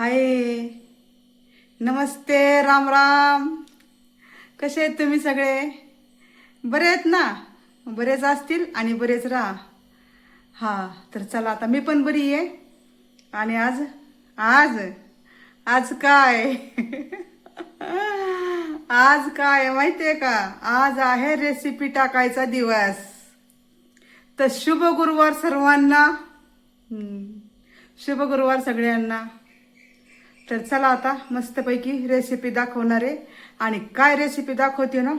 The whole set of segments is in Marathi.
हाय. नमस्ते राम राम. कसे आहेत तुम्ही सगळे? बरे आहेत ना? बरेच असतील आणि बरेच राहा. हा तर चला आता मी पण बरी आहे. आणि आज? आज? आज काय? आज काय माहिती आहे का? आज आहे रेसिपी टाकायचा दिवस. तर शुभ गुरुवार सर्वांना. शुभ गुरुवार सगळ्यांना. तर चला आता मस्तपैकी रेसिपी दाखवणार आहे. आणि काय रेसिपी दाखवते ना?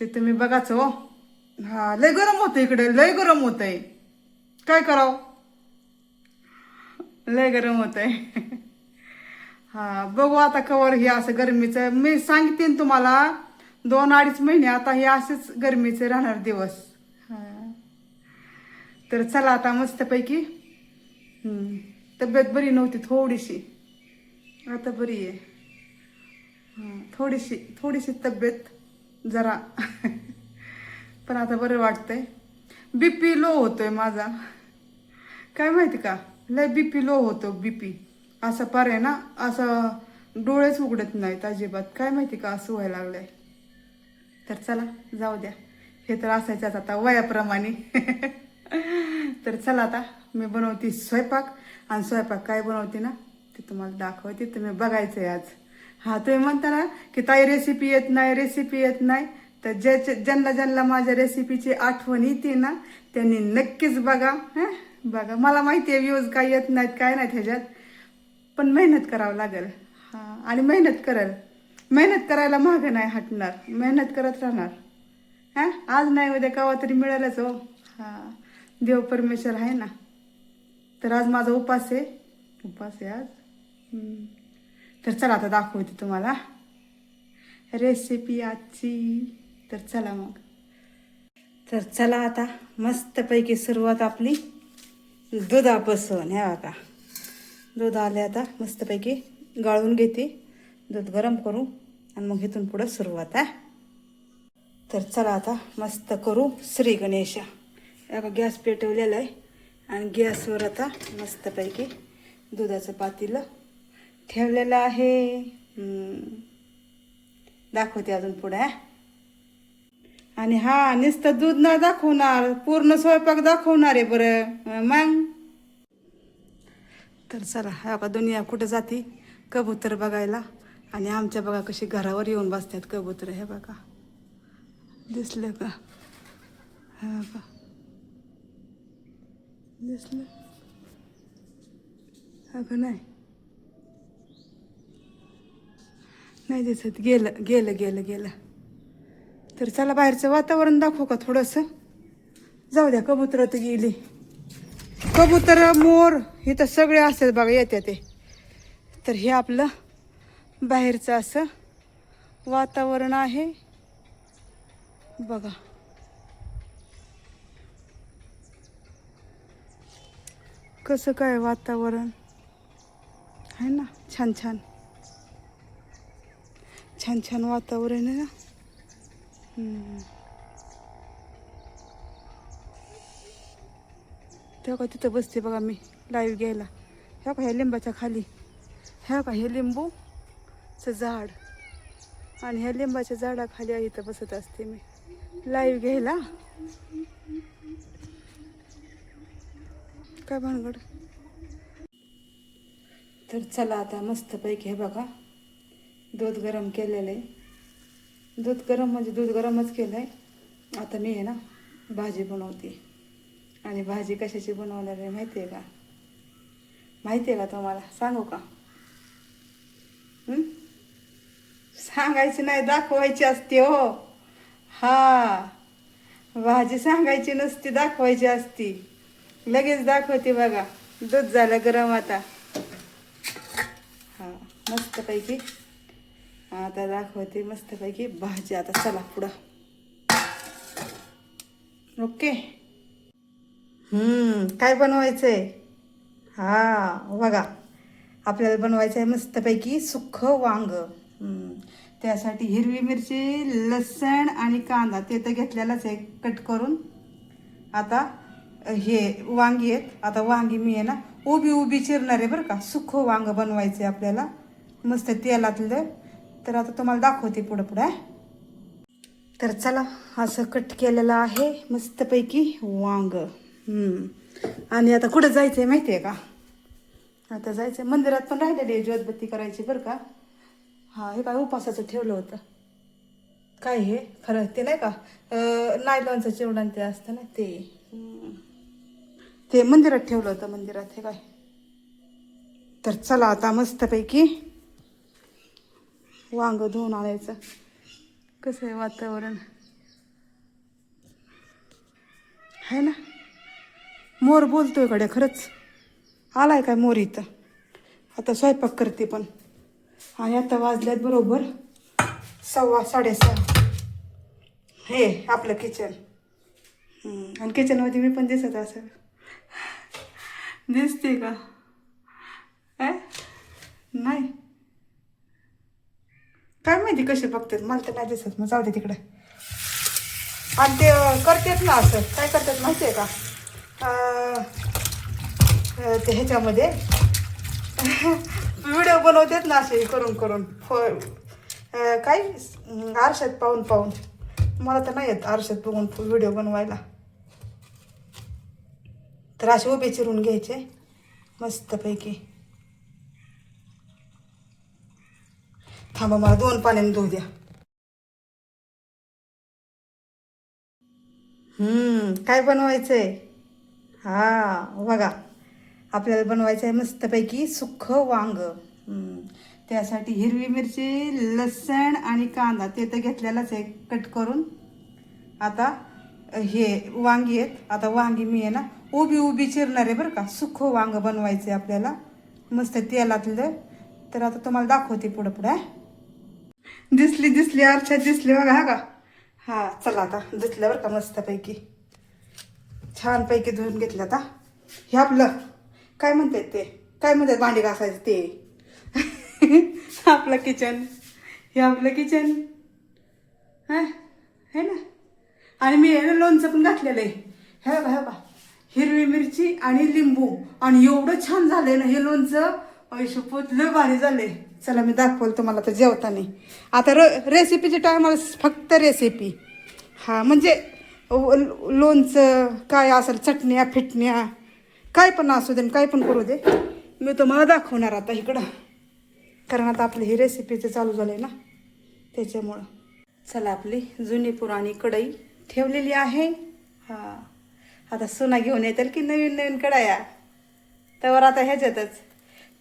ते तुम्ही बघाच हो. हा लय गरम होतं इकडे लय गरम होत आहे काय करावं? लय गरम होत आहे हा बघू आता कवर हे असं गरमीचं. मी सांगते तुम्हाला दोन अडीच महिने आता हे असेच गरमीचे राहणार दिवस. हा. तर चला आता मस्तपैकी. हम्म, तब्येत बरी नव्हती थोडीशी. आता बरी आहे. थोडीशी थोडीशी तब्येत जरा. पण आता बरं वाटतंय. बी पी लो होतोय माझा. काय माहिती का? लय बी पी लो होतो बी पी असं पार आहे ना असं डोळेच उघडत नाहीत अजिबात. काय माहिती का असं व्हायला लागलंय. तर चला जाऊ द्या. हे तर असायचंच आता वयाप्रमाणे. तर चला आता मी बनवते स्वयंपाक. आणि स्वयंपाक काय बनवते ना ते तुम्हाला दाखवते. तुम्ही बघायचं आहे आज. हा तुम्ही म्हणता ना की ताई रेसिपी येत नाही रेसिपी येत नाही. तर ज्याच्या ज्यांना ज्यांना माझ्या रेसिपीची आठवण येते ना त्यांनी नक्कीच बघा. हां? बघा. मला माहिती आहे व्ह्यूज काय येत नाहीत काय नाहीत ह्याच्यात. पण मेहनत करावं लागेल. हा आणि मेहनत करेल. मेहनत करायला मागं नाही हटणार. मेहनत करत राहणार. हा? आज नाही उद्या कवा तरी मिळेलच हो. हा देव परमेश्वर आहे ना. तर आज माझा उपास आहे. उपास आहे आज? तर चला आता दाखवते तुम्हाला. रेसिपी आजची. तर चला मग. तर चला आता मस्तपैकी सुरुवात आपली दुधापासून. ह्या आता दूध आले आता मस्तपैकी गाळून घेते. दूध गरम करू आणि मग इथून पुढं सुरुवात आहे तर चला आता मस्त करू श्री गणेशा. एका गॅस पेटवलेला आहे. आणि गॅसवर आता मस्तपैकी दुधाचं पातीलं ठेवलेलं आहे. दाखवते अजून पुढे आणि हा नुसतं दूध ना दाखवणार पूर्ण स्वयंपाक दाखवणार आहे बरं. मग? तर चला हा का दुनिया कुठं जाते? कबूतर बघायला. आणि आमच्या बघा कशी घरावर येऊन बसतात कबूतर हे बघा. दिसलं का? हा का दिसलं हा का नाही. नाही दिसत. गेलं गेलं गेलं गेलं. तर चला बाहेरचं वातावरण दाखवू का थोडंसं? जाऊ द्या कबुतर तर गेली. कबुतर मोर हे तर सगळे असतात बघा येते ते. तर हे आपलं बाहेरचं असं वातावरण आहे. बघा. कसं काय वातावरण? आहे ना छान छान. छान छान वातावरण आहे ना? तेव्हा का तिथं बसते बघा मी लाईव्ह घ्यायला. ह्या का ह्या लिंबाच्या खाली ह्या का हे लिंबूचं झाड. आणि ह्या लिंबाच्या झाडाखाली इथं बसत असते मी. लाईव्ह घ्यायला. काय भानगड? तर चला आता मस्तपैकी हे बघा. दूध गरम केलेलं आहे दूध गरम म्हणजे दूध गरमच केलं आहे आता मी आहे ना भाजी बनवते. आणि भाजी कशाची बनवणार आहे माहिती आहे का? माहिती आहे का तुम्हाला? सांगू का? सांगायची नाही दाखवायची असते हो. हा. भाजी सांगायची नसती दाखवायची असती. लगेच दाखवते बघा. दूध झालं गरम आता. हा मस्तपैकी. आता दाखवते मस्तपैकी भाजी. आता चला पुढं. ओके. काय बनवायचं आहे हा बघा. आपल्याला बनवायचं आहे मस्तपैकी सुक्खं वांग. त्यासाठी हिरवी मिरची लसण आणि कांदा. ते तर घेतलेलाच आहे कट करून. आता हे वांगी आहेत. आता वांगी मी आहे ना उभी उभी चिरणार आहे बरं का. सुख वांग बनवायचे आपल्याला. मस्त तेलातलं. तर आता तुम्हाला दाखवते पुढं पुढं तर चला असं कट केलेलं आहे मस्तपैकी वांग. आणि आता कुठं जायचं आहे माहिती आहे का? आता जायचं मंदिरात पण राहिलेली आहे ज्योतबत्ती करायची बरं का. हा हे काय उपासाचं ठेवलं होतं. काय हे? खरं ते नाही का? नायलॉनचं चिवडण ते असतं ना ते. ते मंदिरात ठेवलं होतं मंदिरात हे काय? तर चला आता मस्तपैकी वांग धुवून आणायचं. कसं आहे वातावरण? आहे ना? मोर बोलतोयकडे खरंच. आलाय काय मोर इथं? आता स्वयंपाक करते पण. आणि आता वाजल्यात बरोबर सव्वा साडेसहा. हे आपलं किचन आणि किचनमध्ये मी पण दिसत असेल. दिसते का? नाही. काय माहिती कसे बघतात? मला तर नाही दिसत. मग जाऊ दे तिकडे. आणि ते करतात ना असं. काय करतात माहिती आहे का ते ह्याच्यामध्ये. व्हिडिओ बनवतात ना असे करून करून. फ काय? आरशात पाहून पाहून. मला तर नाही येत आरशात बघून व्हिडिओ बनवायला. तर असे उभे चिरून घ्यायचे मस्तपैकी. थांबा मला दोन पाण्याने धुऊ द्या. काय बनवायचं आहे हा बघा. आपल्याला बनवायचं आहे मस्तपैकी सुख वांग. त्यासाठी हिरवी मिरची लसण आणि कांदा. ते तर घेतलेलाच आहे कट करून. आता हे वांगी आहेत. आता वांगी मी आहे ना उभी उभी चिरणार आहे बरं का. सुख वांग बनवायचे आपल्याला. मस्त तेलातलं. तर आता तुम्हाला दाखवते पुढं पुढं दिसली दिसली अर्चा दिसली बघा हा का? हा चला आता. दिसलं बरं का मस्तपैकी. छानपैकी धुवून घेतलं आता. हे आपलं काय म्हणतात ते? काय म्हणतात भांडी घासायचं ते? आपलं किचन. हे आपलं किचन. हा है ना? आणि मी आहे ना लोणचं पण घातलेलं आहे. हे बा हे बा हिरवी मिरची आणि लिंबू. आणि एवढं छान झालंय ना हे लोणचं. आयुष्यपोत लय भारी झालंय. चला मी दाखवलं तुम्हाला तर जेवताना. आता र रेसिपीच्या टायमाला फक्त रेसिपी हा म्हणजे लोणचं काय असेल चटण्या फिटण्या काय पण असू दे काय पण करू दे. मी तुम्हाला दाखवणार आता इकडं. कारण आता आपली ही रेसिपीचं चालू झालं आहे ना त्याच्यामुळं. चला आपली जुनी पुराणी कढई. ठेवलेली आहे. हां. आता सोना घेऊन येतील की नवीन नवीन कडाया तर आता ह्याच्यातच.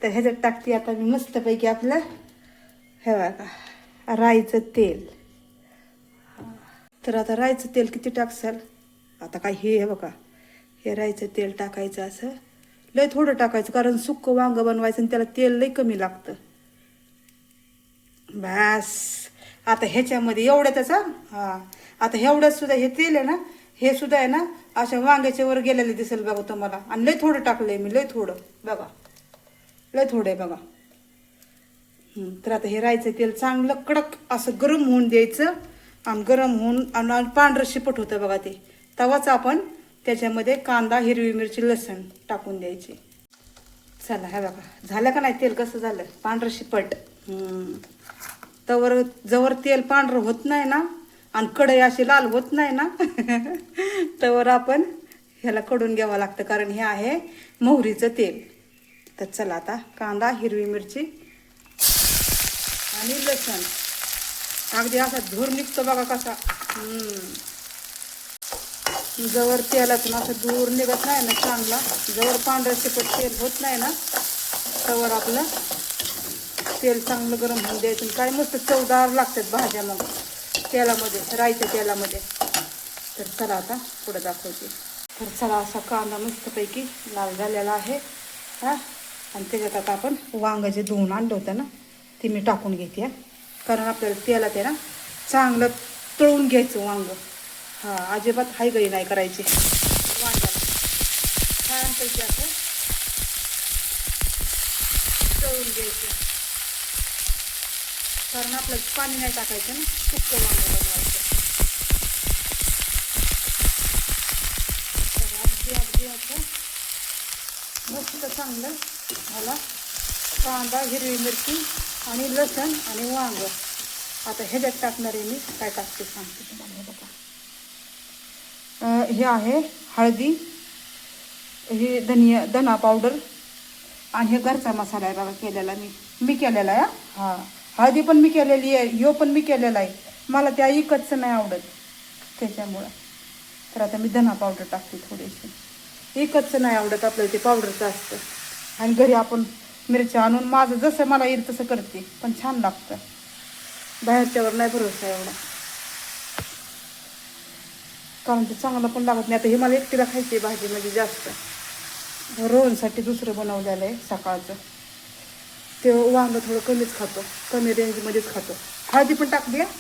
तर ह्याच्यात टाकते आता मी मस्तपैकी आपलं. हे बघा राईचं तेल. तर आता राईचं तेल किती टाकसाल? आता काय हे आहे बघा. हे राईचं तेल टाकायचं असं. लय थोडं टाकायचं कारण सुक्कं वांगं बनवायचं आणि त्याला तेल लय कमी लागतं. बस. आता ह्याच्यामध्ये एवढं त्याचं हां. आता एवढ्यात सुद्धा हे तेल आहे ना हे सुद्धा आहे ना अशा वांग्याच्या वर गेलेलं दिसेल बघा तुम्हाला. आणि लय थोडं टाकलंय मी लय थोडं. बघा. लय थोडं आहे बघा. तर आता हे रायचं तेल चांगलं कडक असं गरम होऊन द्यायचं. आणि गरम होऊन आणि पांढरं शिपट होतं बघा ते. तवाच आपण त्याच्यामध्ये कांदा हिरवी मिरची लसण टाकून द्यायची. चला हे बघा. झालं का नाही तेल? कसं झालं? पांढरं शिपट. तवर जवळ तेल पांढरं होत नाही ना आणि कढई अशी लाल होत नाही ना तर आपण ह्याला कडून घ्यावं लागतं कारण हे आहे मोहरीचं तेल. तर चला आता कांदा हिरवी मिरची आणि लसण. अगदी असा धूर निघतो बघा कसा. जवळ तेलातून असं दूर निघत नाही ना चांगला. जवळ पांढरं शिपट तेल होत नाही ना तवर आपलं तेल चांगलं गरम होऊन द्यायचं. काय मस्त चवदार लागतात भाज्या मग. तेलामध्ये राईच्या तेलामध्ये. तर चला आता पुढं दाखवते. तर चला असा कांदा मस्तपैकी लाल झालेला आहे. हा? आणि त्याच्यात आता आपण वांग जे धुवून आणलं होतं ना ते मी टाकून घेते कारण आपल्याला तेलात आहे ना चांगलं तळून घ्यायचं वांग. हां अजिबात हाय गई नाही करायची. वांग्याला. छानपैकी असं तळून घ्यायचं. कारण आपलं पाणी नाही टाकायचं ना. सुक्क वांग बनवायचं अगदी अगदी असं मस्त चांगलं मला कांदा हिरवी मिरची आणि लसण आणि वांग. आता ह्याच्यात टाकणार आहे मी. काय टाकते सांगते तुम्हाला हे बघा. हे आहे हळदी हे धनिया धना पावडर आणि हे घरचा मसाला आहे बघा केलेला मी. मी केलेला आहे हां हा. हळदी पण मी केलेली आहे यो पण मी केलेला आहे. मला त्या इकडचं नाही आवडत त्याच्यामुळं. तर आता मी धना पावडर टाकते थोडीशी एकच नाही आवडत आपल्याला ते पावडरचं असतं. आणि घरी आपण मिरच्या आणून माझं जसं मला येईल तसं करते पण छान लागतं. बाहेरच्यावर नाही भरोसा एवढा. कारण ते चांगलं पण लागत नाही. आता हे मला एकटीला खायची भाजी म्हणजे जास्त. रोहनसाठी दुसरं बनवलेलं आहे सकाळचं. ते वांग थोडं कमीच खातो. कमी रेंजमध्येच खातो. हळदी पण टाकली आहे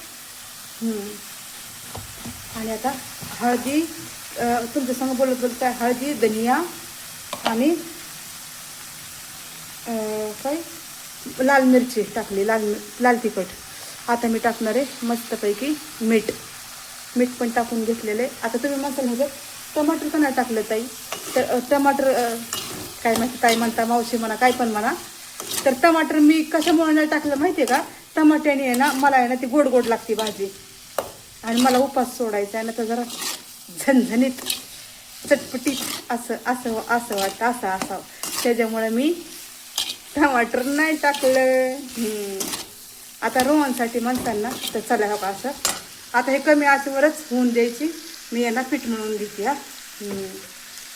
आणि आता हळदी तुमच्या संग बोलत बोलत काय? हळदी धनिया आणि काय? लाल मिरची टाकली. लाल लाल तिखट. आता मी टाकणार आहे मस्तपैकी मीठ. मीठ पण टाकून घेतलेले आता तुम्ही मसाल्याचं टमाटर पण नाही टाकलं ताई? तर टमाटर काय माहिती काय म्हणता मावशी म्हणा काय पण म्हणा. तर टमाटर मी कशामुळे नाही टाकलं माहिती आहे का? टमाट्याने आहे ना मला आहे ना ती गोड गोड लागते भाजी. आणि मला उपास सोडायचा आहे ना तर जरा झणझणीत चटपटीत असं असं असं वाटतं असं असावं त्याच्यामुळे मी टमाटर नाही टाकलं. आता रोहनसाठी म्हणताना तर चला हो का असं. आता हे कमी आचेवरच होऊन द्यायची. मी यांना पीठ म्हणून देते हा.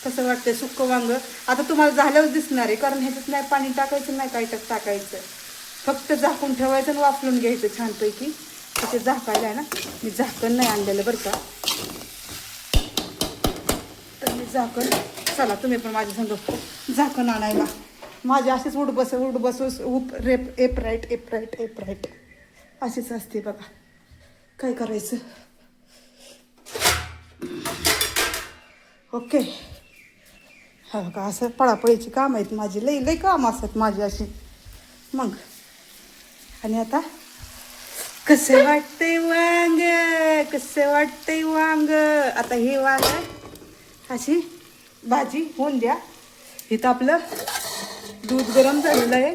कसं वाटतं सुक्क वांग. आता तुम्हाला झाल्यावर दिसणार आहे कारण ह्याच्यात नाही पाणी टाकायचं नाही काय टाकायचं. फक्त झाकून ठेवायचं आणि वाफलून घ्यायचं छानपैकी. त्याचे झाकायला आहे ना मी झाकण नाही आणलेलं बरं का. तर मी झाकण चला तुम्ही पण माझ्या सांगतो झाकण आणायला. माझे अशीच उठ बस उठ बसूस उप रेप एप राईट एप राईट एप राईट. अशीच असते बघा. काय करायचं? ओके. हा का असं पळापळीची काम आहेत माझी? लई लई काम असतात माझी अशी. मग? आणि आता? कसं वाटतंय वांग? कसं वाटतंय वांग? आता हे वांग अशी भाजी होऊन द्या. इथं आपलं दूध गरम झालेलं आहे.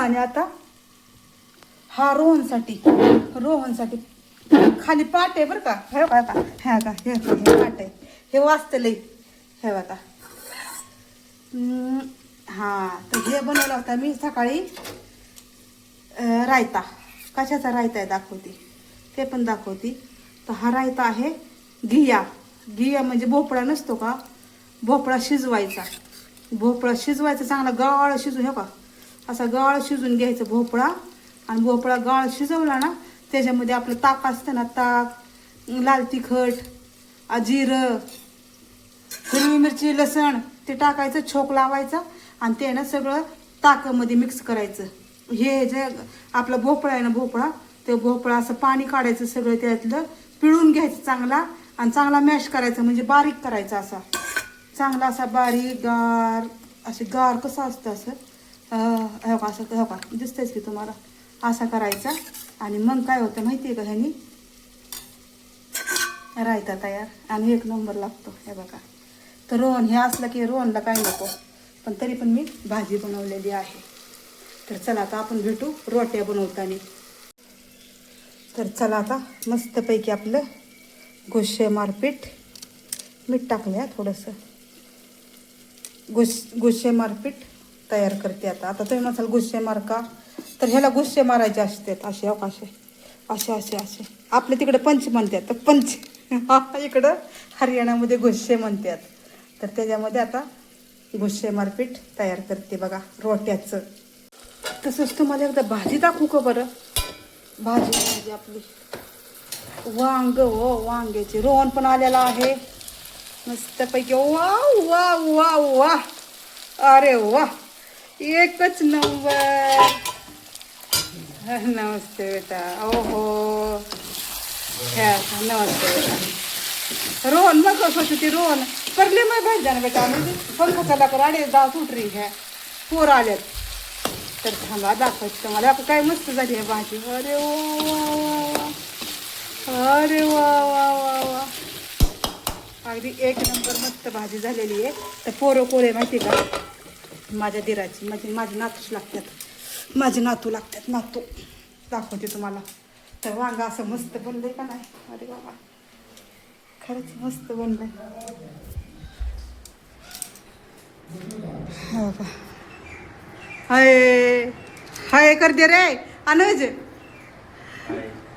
आणि आता हा रोहनसाठी रोहनसाठी खाली पाट आहे बरं का. हे बघा का ह्या का हे का, हे पाट आहे. हे वाचतं लई. हे बघा. हां तर हे बनवलं होता मी सकाळी रायता. कशाचा रायता आहे दाखवते. ते पण दाखवते. तर हा रायता आहे घिया. घिया म्हणजे भोपळा नसतो का? भोपळा शिजवायचा. भोपळा शिजवायचा चांगला गाळ शिजू हे का असा गाळ शिजून घ्यायचा भोपळा. आणि भोपळा गाळ शिजवला ना त्याच्यामध्ये आपलं ताक असतं ना ताक लाल तिखट जिरं हिरवी मिरची लसण ते टाकायचं छोक लावायचा आणि ते ना सगळं ताकामध्ये मिक्स करायचं. हे जे आपला भोपळा आहे ना भोपळा ते भोपळा असं पाणी काढायचं सगळं त्यातलं पिळून घ्यायचं चांगला आणि चांगला मॅश करायचा म्हणजे बारीक करायचा असा. चांगला असा बारीक गार असे गार कसं असतं असं? हो का असं हो का दिसतंयच की तुम्हाला? असा करायचा आणि मग काय होतं माहिती आहे का ह्यानी? रायता तयार. आणि एक नंबर लागतो हे बघा. तर रोहन हे असलं की रोहनला काय नको. पण तरी पण मी भाजी बनवलेली आहे. तर चला आता आपण भेटू रोट्या बनवताना. तर चला आता मस्तपैकी आपलं गुश्शे मारपीठ मीठ टाकल्या थोडंसं. गुश गुश्शे मारपीठ तयार करते आता. आता तुम्ही म्हणाल गुश्शे मार का? तर ह्याला गुश्शे मारायचे असतात. असे हो असे असे असे असे. आपल्या तिकडे पंच म्हणतात. तर पंच इकडं हरियाणामध्ये गुश्शे म्हणतात. तर त्याच्यामध्ये आता गुश्शे मारपीठ तयार करते बघा रोट्याचं. तसंच तुम्हाला एकदा भाजी दाखवू का बरं? भाजी भाजी आपली. वांग हो वांग्याची रोहन पण आलेला आहे. मस्तपैकी वा वा वा वा अरे वा एकच नंबर. नमस्ते बेटा. ओहो. ह्या, नमस्ते बेटा. रोहन मैं कसं होती ती रोहन? करले मग बैठ जाणं बेटा म्हणजे पंख कला कर आले दाव सुटरी ह्या पोर आल्यात तर थांबा दाखवायची तुम्हाला. आपण काय मस्त झाली आहे भाजी. अरे वा वा वा अरे वा वा वा वा. अगदी एक नंबर मस्त भाजी झालेली आहे. तर पोरं कोरे माहिती का? माझ्या दिराची. माझी माझे नातूच लागतात. माझे नातू लागतात. नातू. दाखवते तुम्हाला. तर वांगा असं मस्त बनलं का नाही? अरे बाबा खरंच मस्त बनलं हो का हाय. हाय करते रे. अनुज.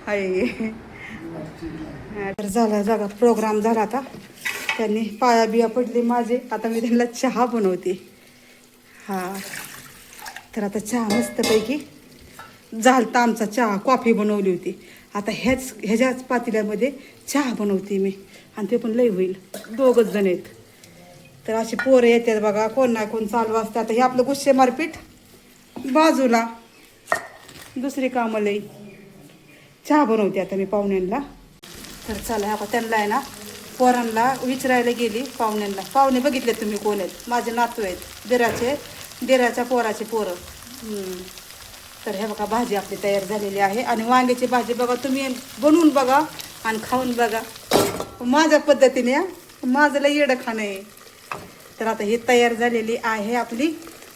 हाय. तर झाला जागा प्रोग्राम झाला आता. त्यांनी पाया बिया पडले माझे. आता मी त्यांना चहा बनवते. हा. तर आता चहा मस्तपैकी झालता आमचा चहा. कॉफी बनवली होती. आता ह्याच ह्याच्याच पातेल्यामध्ये चहा बनवते मी. आणि ते पण लई होईल. दोघच जण आहेत. तर अशी पोरं येतात बघा कोण ना कोण चालू असतं. आता हे आपलं गुस्से मारपीट बाजूला. दुसरी कामं लई. चहा बनवते आता मी पाहुण्यांना. तर चला आता त्यांना आहे ना पोरांना विचारायला गेली पाहुण्यांना. पाहुणे बघितले तुम्ही कोण आहेत? माझे नातू आहेत दिराचे दिराच्या पोराचे पोरं. तर हे बघा भाजी आपली तयार झालेली आहे. आणि वांग्याची भाजी बघा तुम्ही बनवून बघा आणि खाऊन बघा. माझ्या पद्धतीने माझं लय येडं खाणं आहे. तर आता ही तयार झालेली आहे आपली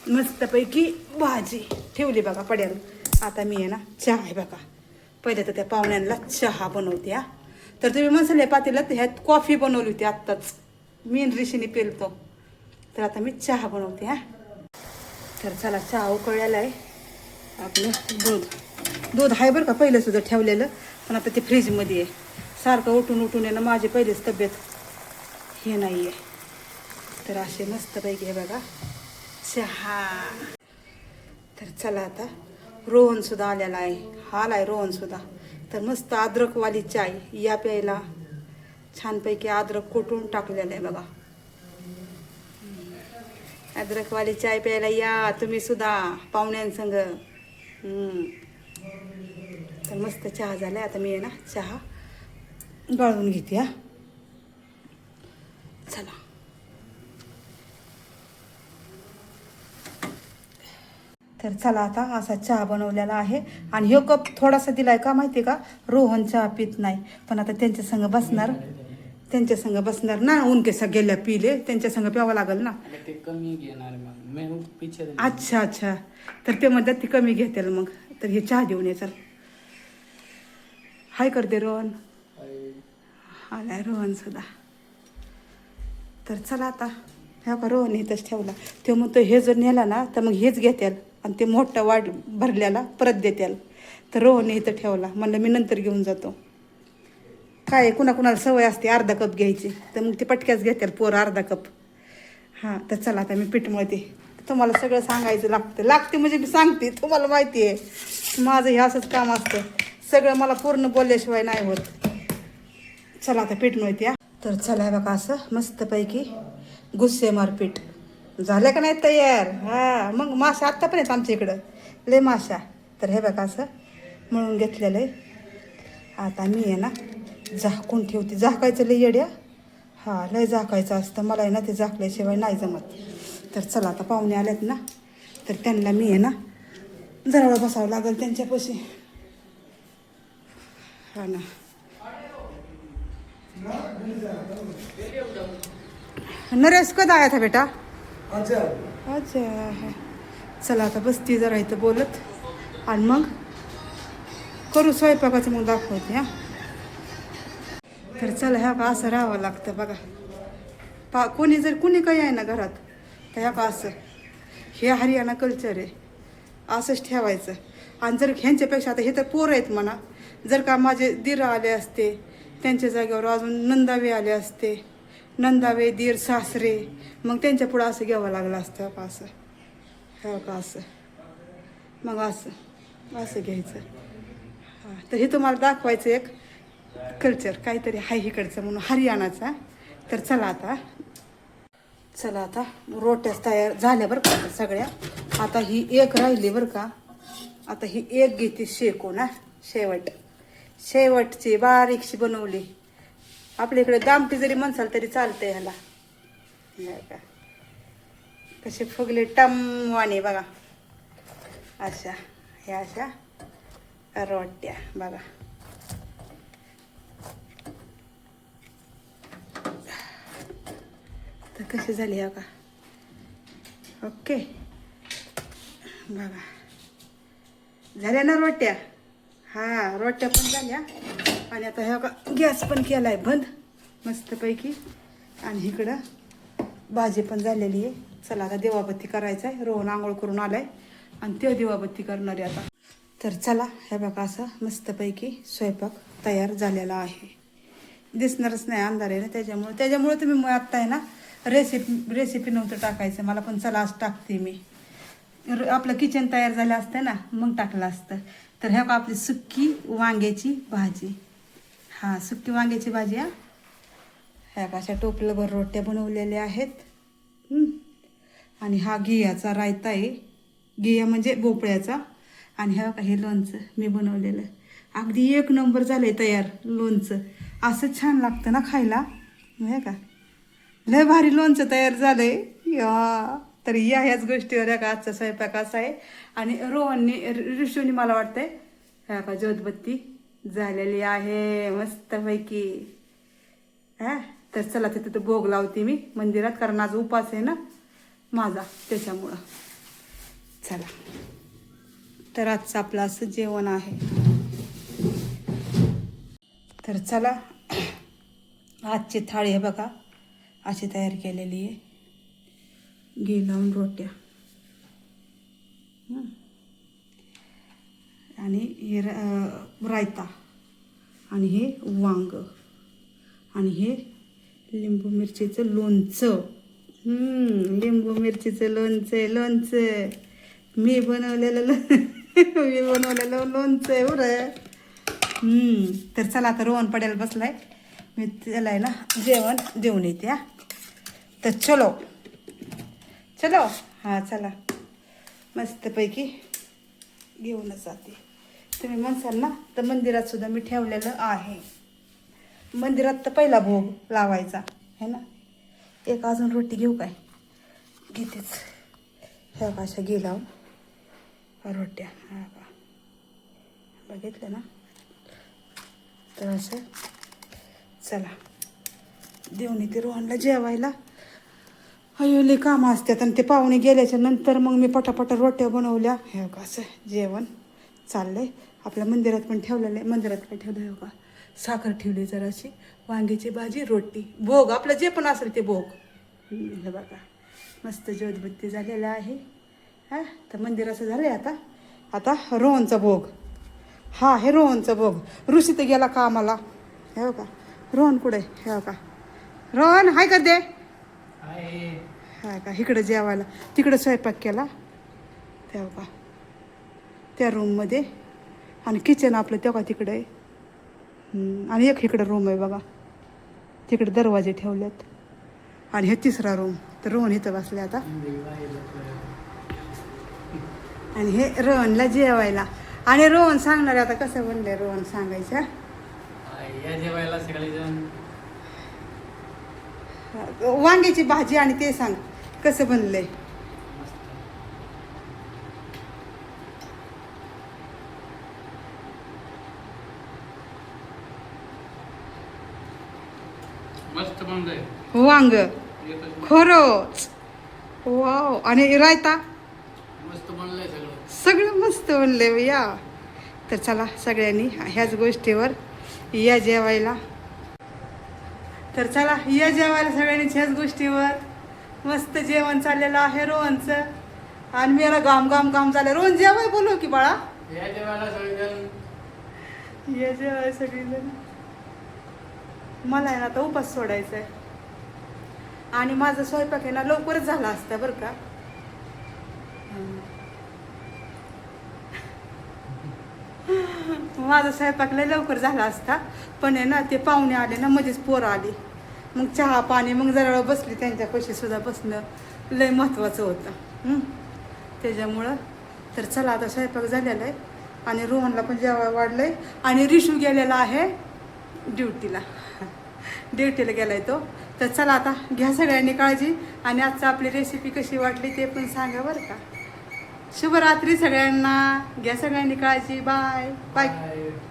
मस्तपैकी भाजी. ठेवली बघा पड्याला आता मी आहे ना चहा आहे बघा. पहिले तर त्या पाहुण्यांना चहा बनवते हा. तर तुम्ही मसाले पातेल्यात ह्यात कॉफी बनवली होती आत्ताच. मीन आणि ऋषीने पेलतो. तर आता मी चहा बनवते हा. तर चला चहा उकळलेला आहे. आपलं दूध. दूध आहे बरं का पहिलं सुद्धा ठेवलेलं. पण आता ते फ्रीजमध्ये आहे. सारखं उठून उठून येणं माझी पहिलीच तब्येत हे नाही आहे तर असे मस्तपैकी आहे बघा. चहा तर चला आता. रोहन सुद्धा आलेला आहे. हाल आहे रोहन सुद्धा. तर मस्त अद्रकवाली चाय या प्यायला छानपैकी अद्रक कुटून टाकलेलं आहे बघा. अद्रकवाली चाय प्यायला या तुम्ही सुद्धा पाहुण्यांसंग. तर मस्त चहा झालाय. आता मी आहे ना चहा गाळून घेते हा. चला. तर चला आता असा चहा बनवलेला आहे. आणि ह्यो कप थोडासा दिलाय का माहिती का? रोहन चहा पित नाही. पण आता त्यांच्या संग बसणार. त्यांच्या संग बसणार ना उनके गेल्या पिले. त्यांच्या संग प्यावं लागल ना. ते कमी घेणार अच्छा अच्छा. तर ते म्हणतात ती कमी घेतील मग. तर हे चहा देऊन ये चल. हाय करते रोहन. आलाय रोहन सुद्धा. तर चला आता ह्या का रोहन इथंच ठेवला. तो म्हणतो हे जर नेला ना तर मग हेच घेत्याल आणि ते मोठं वाट भरल्याला परत देत्याल. तर रोहन इथं ठेवला. म्हणलं मी नंतर घेऊन जातो. काय कुणा कुणाला सवय असते अर्धा कप घ्यायची तर मग ते पटक्याच घेत्याल पोरं अर्धा कप. हां तर चला आता मी पीठ मळते तुम्हाला सगळं सांगायचं लागतं. लागते म्हणजे मी सांगते तुम्हाला माहिती आहे. माझं हे असंच काम असतं. सगळं मला पूर्ण बोलल्याशिवाय नाही होत. चला आता पीठ मळते तर चला हे बघा असं मस्तपैकी गुस्सेमार पीठ झालं का नाही तयार? हा मग मासा आत्ता पण आहेत आमच्या इकडं. लय माशा तर हे बघा असं मळून घेतलेलं आहे. आता मी आहे ना झाकून ठेवते. झाकायचं लय येड्या. हा लय झाकायचं असतं. मला आहे ना ते झाकल्याशिवाय नाही जमत. तर चला आता पाहुणे आल्यात ना तर त्यांना मी आहे ना जरा बसावं लागेल त्यांच्यापाशी. हा ना. नरेश कधी आया था बेटा? अच्छा. अच्छा है. चला आता बसती जरा इथं बोलत. आणि मग? करू स्वयंपाकाचं मग दाखवते हा. तर चला ह्या का असं राहावं लागतं बघा. पा कोणी जर कोणी काही आहे ना घरात तर ह्या का असं? हे हरियाणा कल्चर आहे. असंच ठेवायचं. आणि जर ह्यांच्यापेक्षा आता हे तर पोरं आहेत म्हणा. जर का माझे दीर आले असते त्यांच्या जागेवर अजून नंदावे आले असते. नंदावे दीर सासरे. मग त्यांच्या पुढं असं घ्यावं लागलं असतं का असं? हो का असं? मग असं असं घ्यायचं. हां तर हे तुम्हाला दाखवायचं एक कल्चर काहीतरी आहे इकडचं म्हणून हरियाणाचा. तर चला आता. चला आता. रोट्याच तयार झाल्या बरं का सगळ्या. आता ही एक राहिली बरं का? आता ही एक घेते शेकून. शेवट. शेवटची बारीकशी बनवली. आपल्या इकडे दामटी जरी म्हणसाल तरी चालते ह्याला. का कसे फुगले टमवाने बघा. अशा ह्या अशा रोट्या बघा. तर कशी झाली हो का ओके. बघा. झाल्या ना रोट्या? हा रोट्या पण झाल्या. आणि आता ह्या गॅस पण केलाय बंद. मस्तपैकी. आणि इकडं भाजी पण झालेली आहे. चला आता देवाबत्ती करायचं आहे रोहन आंघोळ करून आलाय. आणि ते देवाबत्ती करणार आहे आता. तर चला हे बघा असं मस्तपैकी स्वयंपाक तयार झालेला आहे. दिसणारच नाही अंधार आहे ना त्याच्यामुळे. त्याच्यामुळे तुम्ही मग आत्ता आहे ना रेसिपी रेसिपी नव्हतं टाकायचं. मला पण चला आज टाकते मी. आपलं किचन तयार झालं असतं ना मग टाकलं असतं. तर ह्या का आपली सुक्की वांग्याची भाजी. हां सुक्की वांग्याची भाजी हा. ह्या का अशा टोपल्याभर रोट्या बनवलेल्या आहेत. आणि हा गियाचा रायता आहे. गिया म्हणजे भोपळ्याचा. आणि ह्या का हे लोणचं मी बनवलेलं. अगदी एक नंबर झालं आहे तयार लोणचं. असं छान लागतं ना खायला. हे का लय भारी लोणचं तयार झालं या. तर या ह्याच गोष्टीवर या का आजचा स्वयंपाक असा आहे. आणि रोहननी ऋषूनी मला वाटतंय ह्या का ज्योतबत्ती झालेली आहे मस्तपैकी. हा? तर चला तिथं तर भोग लावते मी मंदिरात कारण आज उपास आहे ना माझा त्याच्यामुळं. चला. तर आजचं आपलं असं जेवण आहे. तर चला आजची थाळी आहे बघा अशी तयार केलेली आहे. घे लावून रोट्या. आणि हे र- रायता. आणि हे वांग. आणि हे लिंबू मिरचीचं लोणचं. लिंबू मिरचीचं लोणचं लोणचं. मी बनवलेलं लो मी बनवलेलं लोणचं आहे बरं. तर चला आता रोहन पडायला बसलाय. मी त्याला ना जेवण देऊन येते हा. तर चलो. चलो हो. हां. चला. मस्तपैकी घेऊनच जाते. तुम्ही म्हणसाल ना तर मंदिरात सुद्धा मी ठेवलेलं आहे. मंदिरात तर पहिला भोग लावायचा है ना? एक अजून रोटी घेऊ काय? घेतेच. ह्या भाषा गेला हो. रोट्या. हा का बघितलं ना? तर असं. चला. देऊन येते रोहनला जेवायला. अयो लई कामं असतात आणि ते पाहुणे गेल्याच्यानंतर मग मी पटापटा रोट्या बनवल्या. हे का असं जेवण चाललंय. आपल्या मंदिरात पण ठेवलेलं आहे. मंदिरात काय ठेवलं आहे का साखर ठेवली जराशी. वांग्याची भाजी रोटी. भोग. आपलं जे पण असेल ते भोग. हे बघा. मस्त ज्योतबत्ती झालेला आहे. हा? तर मंदिर असं झालं आहे आता. आता रोहनचा भोग. हा हे रोहनचा भोग. ऋषी तर गेला कामाला. हे हो का रोहन कुठे हे हो का रोहन हाय का दे. हा का? इकडं जेवायला. तिकडं स्वयंपाक केला. तेव्हा का त्या रूममध्ये आणि किचन आपलं तेव्हा तिकडं आहे. आणि एक इकडं रूम आहे बघा. तिकडे दरवाजे ठेवलेत. आणि हे तिसरा रूम तर रोहन इथं बसले आता. आणि हे रोहनला जेवायला. आणि रोहन सांगणार आहे आता कसं बनलंय रोहन सांगायचं? या जेवायला सगळेजण. वांग्याची भाजी आणि ते सांग कसं बनलंय? वांग खरंच. वाव. आणि रायता? मस्त बनलंय सगळं. सगळं मस्त बनलंय या. तर चला सगळ्यांनी ह्याच गोष्टीवर या जेवायला. तर चला या जेवायला सगळ्यांनी ह्याच गोष्टीवर. मस्त जेवण चाललेलं आहे रोहनचं. आणि मेरा गाम गाम गाम झालं. रोहन जेवाय बोलव की बाळा. या जेवायला सगळेजण. या जेवाय सगळीजण. मला आहे ना आता उपास सोडायचा आहे आणि माझा स्वयंपाक आहे ना लवकरच झाला असता बरं का. माझा स्वयंपाक लवकर झाला असता. पण आहे ना ते पाहुणे आले ना मध्येच पोरं आली. मग चहा पाणी मग जरा वेळ बसली त्यांच्यापाशी सुद्धा बसणं लय महत्त्वाचं होतं. त्याच्यामुळं तर चला आता स्वयंपाक झालेला आहे आणि रोहनला पण जेव्हा आहे आणि रिशू गेलेला आहे ड्युटीला. ड्युटीला गेला आहे तो. तर चला आता घ्या सगळ्यांनी काळजी आणि आजचं आपली रेसिपी कशी वाटली ते पण सांगा बरं का. शुभरात्री सगळ्यांना. घ्या सगळ्यांनी काळजी. Bye bye bye.